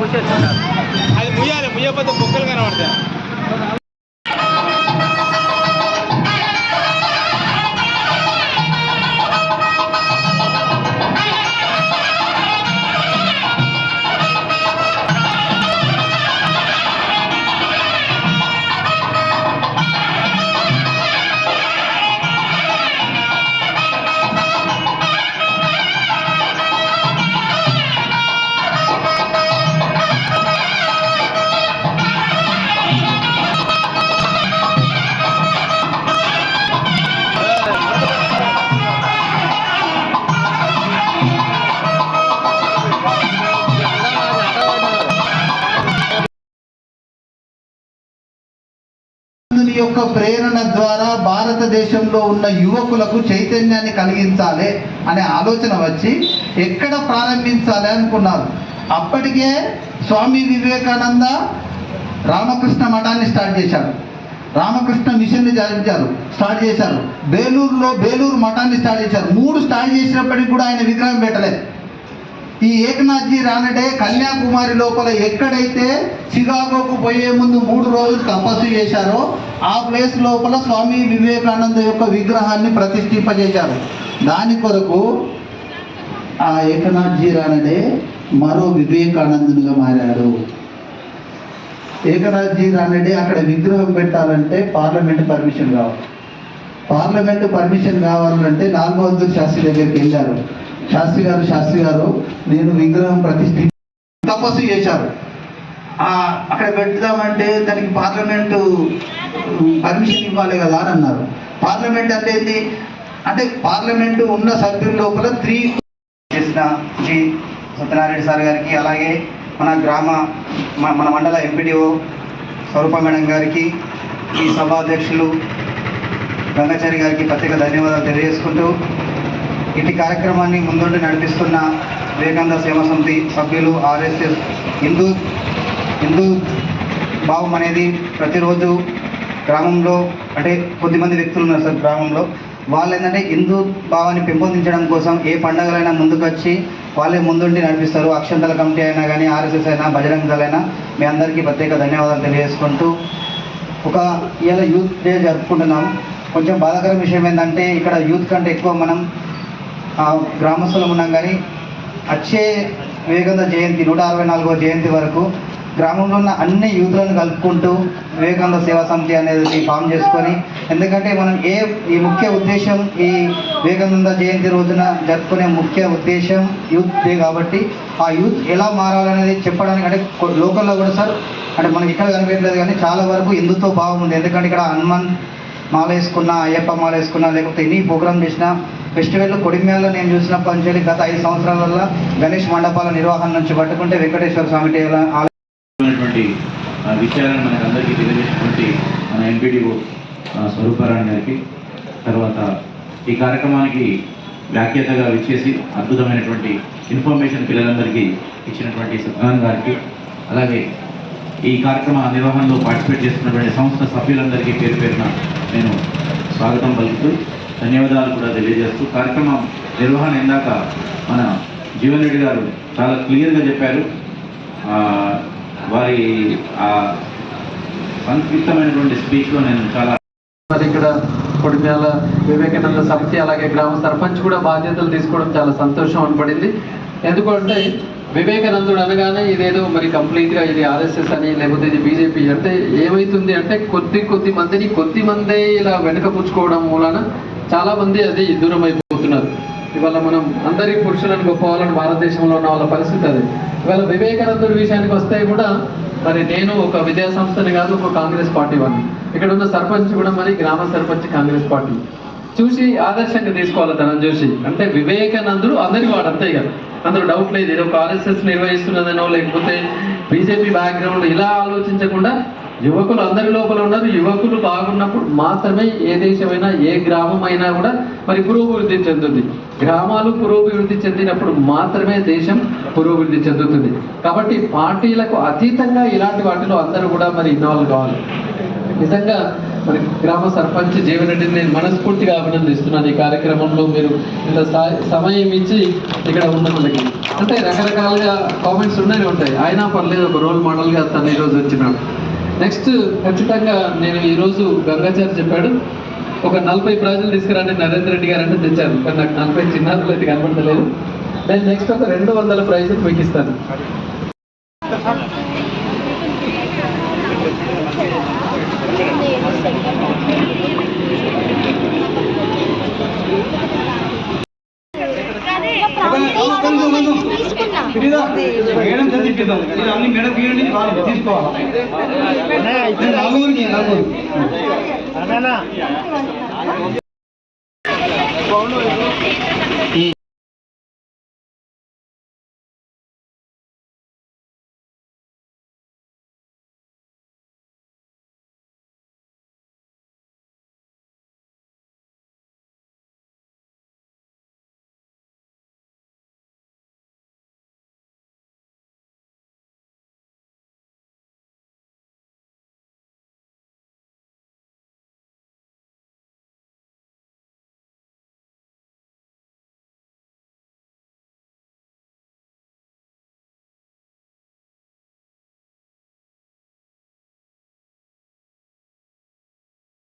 మూసేస్తున్నారు అది ముయ్యాలి ముయ్యపోతే బొక్కలు కనబడతాయి. భగవంతుని యొక్క ప్రేరణ ద్వారా భారతదేశంలో ఉన్న యువకులకు చైతన్యాన్ని కలిగించాలి అనే ఆలోచన వచ్చి ఎక్కడ ప్రారంభించాలి అనుకున్నారు? అప్పటికే స్వామి వివేకానంద రామకృష్ణ మఠాన్ని స్టార్ట్ చేశారు. రామకృష్ణ మిషన్ని జారించారు స్టార్ట్ చేశారు. బేలూరులో బేలూరు మఠాన్ని స్టార్ట్ చేశారు. మూడు స్టార్ట్ చేసినప్పటికీ కూడా ఆయన విగ్రహం పెట్టలేదు. ఈ ఏకనాథ్జీ రానడే కన్యాకుమారి లోపల ఎక్కడైతే చికాగోకు పోయే ముందు మూడు రోజులు తపస్సు చేశారో ఆ ప్లేస్ లోపల స్వామి వివేకానంద యొక్క విగ్రహాన్ని ప్రతిష్ఠింపజేశారు. దాని కొరకు ఆ ఏకనాథ్జీ రానడే మరో వివేకానందునిగా మారాడు. ఏకనాథ్జీ రానడే అక్కడ విగ్రహం పెట్టాలంటే పార్లమెంట్ పర్మిషన్ కావాలి. పార్లమెంట్ పర్మిషన్ కావాలంటే లాల్ బహదూర్ శాస్త్రి దగ్గరికి వెళ్ళారు. శాస్త్రి గారు శాస్త్రి గారు నేను విగ్రహం ప్రతిష్ఠి తపస్సు చేశారు. ఆ, అక్కడ పెడదామంటే దానికి పార్లమెంటు పర్మిషన్ ఇవ్వాలి కదా అని అన్నారు. పార్లమెంట్ అంటే ఏంటి అంటే పార్లమెంటు ఉన్న సభ్యుల లోపల త్రీ చేసిన జి సత్యనారాయణ సార్ గారికి అలాగే మన గ్రామ మన మండల ఎంపీడీఓ స్వరూప మేడం గారికి ఈ సభాధ్యక్షులు గంగాచారి గారికి ప్రత్యేక ధన్యవాదాలు తెలియజేసుకుంటూ ఇటు కార్యక్రమాన్ని ముందుండి నడిపిస్తున్న వివేకానంద సేవా సమితి సభ్యులు ఆర్ఎస్ఎస్ హిందూ హిందూ భావం అనేది ప్రతిరోజు గ్రామంలో అంటే కొద్దిమంది వ్యక్తులు ఉన్నారు సార్ గ్రామంలో. వాళ్ళు ఏంటంటే హిందూ భావాన్ని పెంపొందించడం కోసం ఏ పండగలైనా ముందుకొచ్చి వాళ్ళే ముందుండి నడిపిస్తారు. అక్షంతల కమిటీ అయినా కానీ ఆర్ఎస్ఎస్ అయినా బజరంగ దళైనా మీ అందరికీ ప్రత్యేక ధన్యవాదాలు తెలియజేసుకుంటూ ఒక ఇవాళ యూత్ డే జరుపుకుంటున్నాం. కొంచెం బాధాకర విషయం ఏంటంటే ఇక్కడ యూత్ కంటే ఎక్కువ మనం గ్రామస్తులం ఉన్నాం కానీ వచ్చే వివేకానంద జయంతి నూట అరవై నాలుగవ జయంతి వరకు గ్రామంలో ఉన్న అన్ని యూత్లను కలుపుకుంటూ వివేకానంద సేవా సమితి అనేది ఫామ్ చేసుకొని ఎందుకంటే మనం ఏ ఈ ముఖ్య ఉద్దేశం ఈ వివేకానంద జయంతి రోజున జరుపుకునే ముఖ్య ఉద్దేశం యూత్ డే కాబట్టి ఆ యూత్ ఎలా మారాలనేది చెప్పడానికి అంటే లోకల్లో కూడా సార్ అంటే మనకి ఇక్కడ కనిపించలేదు కానీ చాలా వరకు ఎందుతో భావం ఉంది. ఎందుకంటే ఇక్కడ హనుమాన్ మాల వేసుకున్నా అయ్యప్ప మాల వేసుకున్నా లేకపోతే ఎన్ని ప్రోగ్రామ్ చేసినా ఫెస్టివల్ కొడిమ్యాల్లో నేను చూసినప్పటి నుంచి గత ఐదు సంవత్సరాలలో గణేష్ మండపాల నిర్వహణ నుంచి పట్టుకుంటే వెంకటేశ్వర స్వామి ఆలయటువంటి విషయాలను మనకు అందరికీ తెలియజేసినటువంటి మన ఎంపీడీఓ స్వరూపారాయణ గారికి తర్వాత ఈ కార్యక్రమానికి వ్యాఖ్యతగా విచ్చేసి అద్భుతమైనటువంటి ఇన్ఫర్మేషన్ పిల్లలందరికీ ఇచ్చినటువంటి సత్యనారాయణ గారికి అలాగే ఈ కార్యక్రమ నిర్వహణలో పార్టిసిపేట్ చేస్తున్నటువంటి సంస్థ సభ్యులందరికీ పేరు పేరున నేను స్వాగతం పలుకుతూ ధన్యవాదాలు కూడా తెలియజేస్తూ కార్యక్రమం నిర్వహణ ఇందాక మన జీవన్ రెడ్డి గారు చాలా క్లియర్గా చెప్పారు. వారి ఆ సంక్షిప్తమైనటువంటి స్పీచ్లో నేను చాలా మరి ఇక్కడ కొడిమ్యాల వివేకానంద సమితి అలాగే గ్రామ సర్పంచ్ కూడా బాధ్యతలు తీసుకోవడం చాలా సంతోషం అనపడింది. ఎందుకంటే వివేకానందుడు అనగానే ఇదేదో మరి కంప్లీట్గా ఇది ఆర్ఎస్ఎస్ అని లేకపోతే ఇది బీజేపీ అంటే ఏమైతుంది అంటే కొద్ది కొద్ది మందిని కొద్ది మందే ఇలా వెనుక పుచ్చుకోవడం మూలన చాలామంది అది దూరం అయిపోతున్నారు. ఇవాళ మనం అందరి పురుషులను గొప్పవాళ్ళని భారతదేశంలో ఉన్న వాళ్ళ పరిస్థితి అది. ఇవాళ వివేకానందుడి విషయానికి వస్తే కూడా మరి నేను ఒక విద్యా సంస్థని కాదు ఒక కాంగ్రెస్ పార్టీ వాడిని. ఇక్కడ ఉన్న సర్పంచ్ కూడా మరి గ్రామ సర్పంచ్ కాంగ్రెస్ పార్టీ. చూసి ఆదర్శంగా తీసుకోవాలి తనని చూసి. అంటే వివేకానందుడు అందరికి వాడు అంతే కదా అందులో డౌట్ లేదు. ఏదో ఒక ఆర్ఎస్ఎస్ నిర్వహిస్తున్నదనో లేకపోతే బీజేపీ బ్యాక్గ్రౌండ్ ఇలా ఆలోచించకుండా యువకులు అందరి లోపల ఉన్నారు. యువకులు బాగున్నప్పుడు మాత్రమే ఏ దేశమైనా ఏ గ్రామం అయినా కూడా మరి పురోభివృద్ధి చెందుతుంది. గ్రామాలు పురోభివృద్ధి చెందినప్పుడు మాత్రమే దేశం పురోభివృద్ధి చెందుతుంది. కాబట్టి పార్టీలకు అతీతంగా ఇలాంటి వాటిలో అందరూ కూడా మరి ఇన్వాల్వ్ కావాలి. నిజంగా మరి గ్రామ సర్పంచ్ జీవన్ రెడ్డిని నేను మనస్ఫూర్తిగా అభినందిస్తున్నాను. ఈ కార్యక్రమంలో మీరు ఇంత సమయం ఇచ్చి ఇక్కడ ఉన్నందుకు. మనకి అంటే రకరకాలుగా కామెంట్స్ ఉన్నాయి ఉంటాయి. అయినా పర్లేదు ఒక రోల్ మోడల్గా తను ఈరోజు వచ్చినాడు. నెక్స్ట్ ఖచ్చితంగా నేను ఈరోజు గంగాచారి చెప్పాడు ఒక నలభై ప్రైజులు తీసుకురండి నరేంద్ర రెడ్డి గారు అంటే తెచ్చారు కానీ నాకు నలభై చిన్నారులు అయితే కనపడలేదు నేను నెక్స్ట్ ఒక రెండు వందల ప్రైజులు మీకు ఇస్తాను మేడం చదివిద్దాం అన్ని మేడం వాళ్ళు తీసుకోవాలి. నలుగురికి నలుగురు. అన్నా